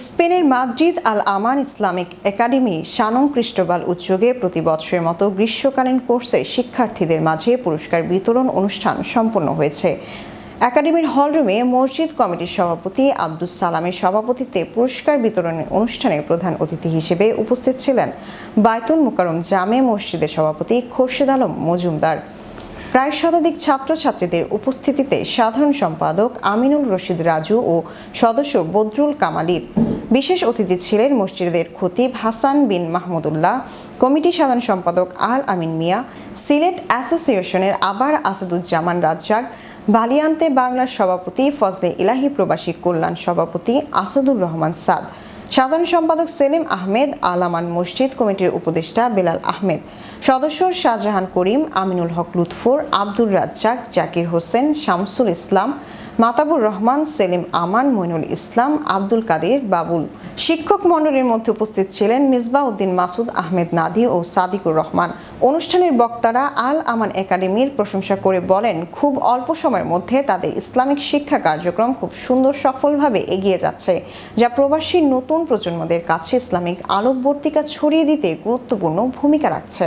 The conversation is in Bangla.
স্পেনের Madrid Al Aman Islamic academy শানং Cristobal উদ্যোগে প্রতি বছরের মতো গ্রীষ্মকালীন কোর্সে শিক্ষার্থীদের মাঝে পুরস্কার বিতরণ অনুষ্ঠান সম্পন্ন হয়েছে। একাডেমির হলরুমে মসজিদ কমিটির সভাপতি আব্দুস সালামের সভাপতিত্বে পুরস্কার বিতরণের অনুষ্ঠানের প্রধান অতিথি হিসেবে উপস্থিত ছিলেন বায়তুল মুকারম জামে মসজিদের সভাপতি খোরশেদ আলম মজুমদার। প্রায় শতাধিক ছাত্রছাত্রীদের উপস্থিতিতে সাধারণ সম্পাদক আমিনুল রশিদ রাজু ও সদস্য বদরুল কামালির বিশেষ অতিথি ছিলেন মসজিদের খতিব হাসান বিন মাহমুদুল্লাহ, কমিটি সাধারণ সম্পাদক আল আমিন মিয়া, সিলেট অ্যাসোসিয়েশনের আবার আসাদুজ্জামান রাজ্জাক, বালিয়ান্তে বাংলার সভাপতি ফজলে ইলাহি প্রবাসী কল্যাণ সভাপতি আসাদুর রহমান সাদ। সাধারণ সম্পাদক সেলিম আহমেদ, আলামান মসজিদ কমিটির উপদেষ্টা বেলাল আহমেদ, সদস্য শাহজাহান করিম, আমিনুল হক লুৎফর, আব্দুর রাজ্জাক, জাকির হোসেন, শামসুল ইসলাম মাতাবুর রহমান, সেলিম আমান, মইনুল ইসলাম, আব্দুল কাদের, বাবুল। শিক্ষক মণ্ডলীর মধ্যে উপস্থিত ছিলেন মিসবাহ উদ্দিন মাসুদ, আহমেদ নাদি ও সাদিকুর রহমান। অনুষ্ঠানের বক্তারা আল আমান একাডেমির প্রশংসা করে বলেন, খুব অল্প সময়ের মধ্যে তাদের ইসলামিক শিক্ষা কার্যক্রম খুব সুন্দর সফলভাবে এগিয়ে যাচ্ছে, যা প্রবাসী নতুন প্রজন্মদের কাছে ইসলামিক আলোকবর্তিকা ছড়িয়ে দিতে গুরুত্বপূর্ণ ভূমিকা রাখছে।